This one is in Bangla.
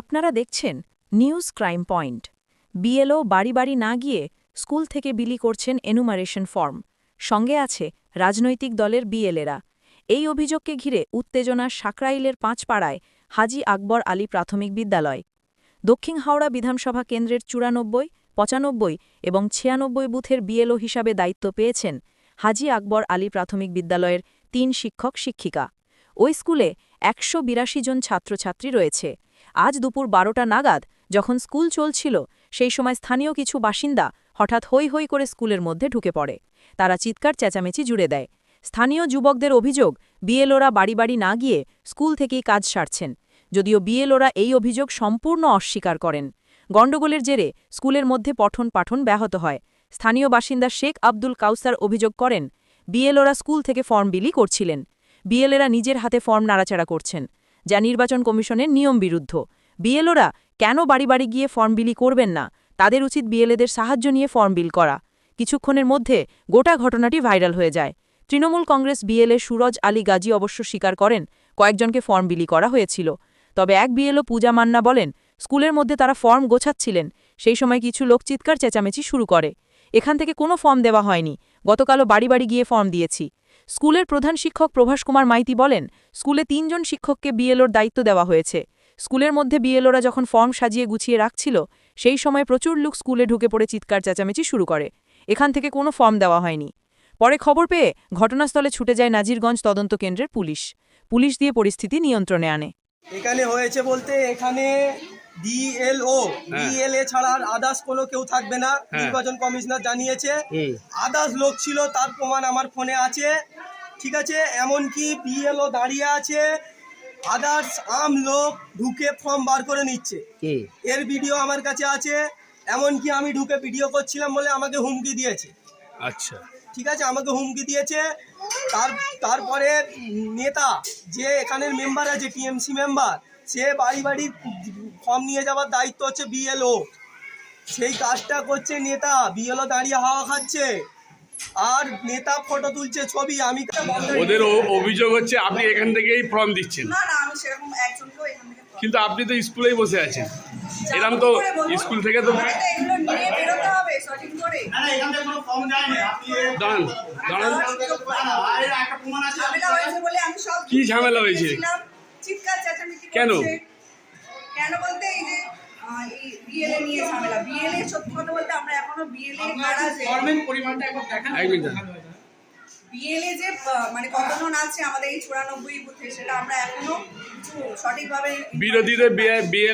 আপনারা দেখছেন নিউজ ক্রাইম পয়েন্ট। বিএলও বাড়ি বাড়ি না গিয়ে স্কুল থেকে বিলি করছেন এনুমারেশন ফর্ম। সঙ্গে আছে রাজনৈতিক দলের বিএলএরা। এই অভিযোগকে ঘিরে উত্তেজনা সাকরাইলের পাঁচপাড়ায় হাজি আকবর আলী প্রাথমিক বিদ্যালয়। দক্ষিণ হাওড়া বিধানসভা কেন্দ্রের চুরানব্বই, পঁচানব্বই এবং ছিয়ানব্বই বুথের বিএলও হিসাবে দায়িত্ব পেয়েছেন হাজি আকবর আলী প্রাথমিক বিদ্যালয়ের তিন শিক্ষক শিক্ষিকা। ওই স্কুলে একশো বিরাশি জন ছাত্রছাত্রী রয়েছে। আজ দুপুর বারোটা নাগাদ যখন স্কুল চলছিল, সেই সময় স্থানীয় কিছু বাসিন্দা হঠাৎ হৈ হৈ করে স্কুলের মধ্যে ঢুকে পড়ে। তারা চিৎকার, চেঁচামেচি জুড়ে দেয়। স্থানীয় যুবকদের অভিযোগ, বিএলওরা বাড়ি বাড়ি না গিয়ে স্কুল থেকেই কাজ সারছেন। যদিও বিএলওরা এই অভিযোগ সম্পূর্ণ অস্বীকার করেন। গণ্ডগোলের জেরে স্কুলের মধ্যে পঠন পাঠন ব্যাহত হয়। স্থানীয় বাসিন্দা শেখ আব্দুল কাউসার অভিযোগ করেন, বিএলওরা স্কুল থেকে ফর্ম বিলি করছিলেন। বিএলএরা নিজের হাতে ফর্ম নাড়াচাড়া করছেন, যা নির্বাচন কমিশনের নিয়ম বিরুদ্ধ। বিএলওরা কেন বাড়ি বাড়ি গিয়ে ফর্ম বিলি করবেন না? তাদের উচিত বিএলএদের সাহায্য নিয়ে ফর্ম বিল করা। কিছুক্ষণের মধ্যে গোটা ঘটনাটি ভাইরাল হয়ে যায়। তৃণমূল কংগ্রেস বিএলএ সুরজ আলী গাজী অবশ্য স্বীকার করেন, কয়েকজনকে ফর্ম বিলি করা হয়েছিল। তবে এক বিএলও পূজা মান্না বলেন, স্কুলের মধ্যে তারা ফর্ম গোছাচ্ছিলেন, সেই সময় কিছু লোক চিৎকার চেঁচামেচি শুরু করে। এখান থেকে কোনো ফর্ম দেওয়া হয়নি। গতকালও বাড়ি বাড়ি গিয়ে ফর্ম দিয়েছি। স্কুলের প্রধান শিক্ষক প্রভাস কুমার মাইতি বলেন স্কুলে তিনজন শিক্ষককে বিএলওর দায়িত্ব দেওয়া হয়েছে। স্কুলের মধ্যে বিএলওরা যখন ফর্ম সাজিয়ে গুছিয়ে রাখছিল সেই সময় প্রচুর লোক স্কুলে ঢুকে পড়ে চিৎকার চেঁচামেচি শুরু করে। এখান থেকে কোনো ফর্ম দেওয়া হয়নি। পরে খবর পেয়ে ঘটনাস্থলে ছুটে যায় নাজিরগঞ্জ তদন্ত কেন্দ্রের পুলিশ। পুলিশ দিয়ে পরিস্থিতি নিয়ন্ত্রণে আনে। এখানে হয়েছে বলতে এখানে ডিএলও ডিএলএ ছাড়া আর আদার্স কোনো কেউ থাকবে না নির্বাচন কমিশনার জানিয়েছে। আদার্স লোক ছিল তার প্রমাণ আমার ফোনে আছে। ঠিক আছে এমনকি বিএলও দাঁড়িয়ে আছে। আদার্স আম লোক ঢুকে ফর্ম বার করে নিচ্ছে। এর ভিডিও আমার কাছে আছে। এমনকি আমি ঢুকে ভিডিও করছিলাম বলে আমাকে হুমকি দিয়েছে। আচ্ছা। ঠিক আছে আমাকে হুমকি দিয়েছে। তার তারপরে নেতা যে এখানের মেম্বার আছে টিএমসি মেম্বার সে বাড়ি বাড়ি ফর্ম নিয়ে যাওয়ার দায়িত্ব হচ্ছে বিএলও সেই কাজটা করছে নেতা। বিএলও দাঁড়িয়ে হাওয়া খাচ্ছে। আর নেতা ফটো তুলছে ছবি আমি ওদের অভিযোগ হচ্ছে আপনি এখান থেকেই ফর্ম দিচ্ছেন। না না আমি সেরকম একজনকেও এখান থেকে কিন্তু আপনি তো স্কুলেই বসে আছেন। এরকম তো স্কুল থেকে তো আমাকে এগুলো নিয়ে বেরোতে হবে সঠিক করে। দাঁড়ান দাঁড়ান। ঝামেলা হয়েছে বলে আমি সব কি ঝামেলা হয়েছে? চিৎকার চেঁচামেচি কেন? কেন বলতে এই যে এই বিএলএ নিয়ে ঝামেলা। বিএলএ সত্যি কথা বলতে আমরা এখনও বিএলএ কারা যে এক মিনিট। বিএলএ যে মানে কতজন আছে আমাদের এই চুরানব্বই বুথে সেটা আমরা এখনও সঠিকভাবে বিরোধীদের বিয়ে